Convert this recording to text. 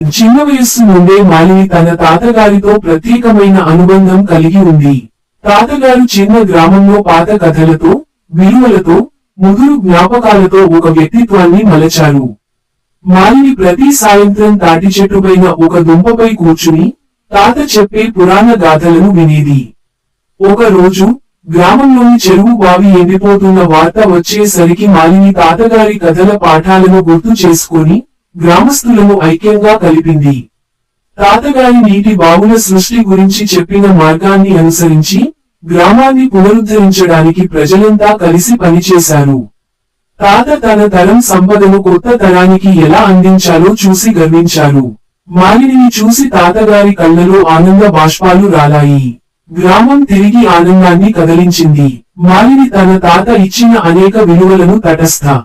చిన్న వయస్సు నుండే మాలిని తన తాతగారితో ప్రత్యేకమైన అనుబంధం కలిగి ఉంది. తాతగారు చిన్న గ్రామంలో పాత కథలతో విలువలతో ముదురు జ్ఞాపకాలతో ఒక వ్యక్తిత్వాన్ని మలచారు. మాలిని ప్రతి సాయంత్రం తాటి చెట్టుపైన ఒక దుంపపై కూర్చుని తాత చెప్పే పురాణ గాథలను వినేది. ఒక రోజు గ్రామంలోని చెరువు బావి ఎండిపోతున్న వార్త వచ్చేసరికి మాలిని తాతగారి కథల పాఠాలను గుర్తు చేసుకొని గ్రామస్తులను ఐక్యంగా కలిపింది. తాతగారి నీటి బావుల సృష్టి గురించి చెప్పిన మార్గాన్ని అనుసరించి గ్రామాన్ని పునరుద్ధరించడానికి ప్రజలంతా కలిసి పనిచేశారు. తాత తన తరం సంపదను కొత్త తరానికి ఎలా అందించాలో చూసి గర్వించారు. మాలిని చూసి తాతగారి కళ్ళలో ఆనంద బాష్పాలు రాలాయి. గ్రామం తిరిగి ఆనందాన్ని కదలించింది. మాలిని తన తాత ఇచ్చిన అనేక విలువలను తటస్థ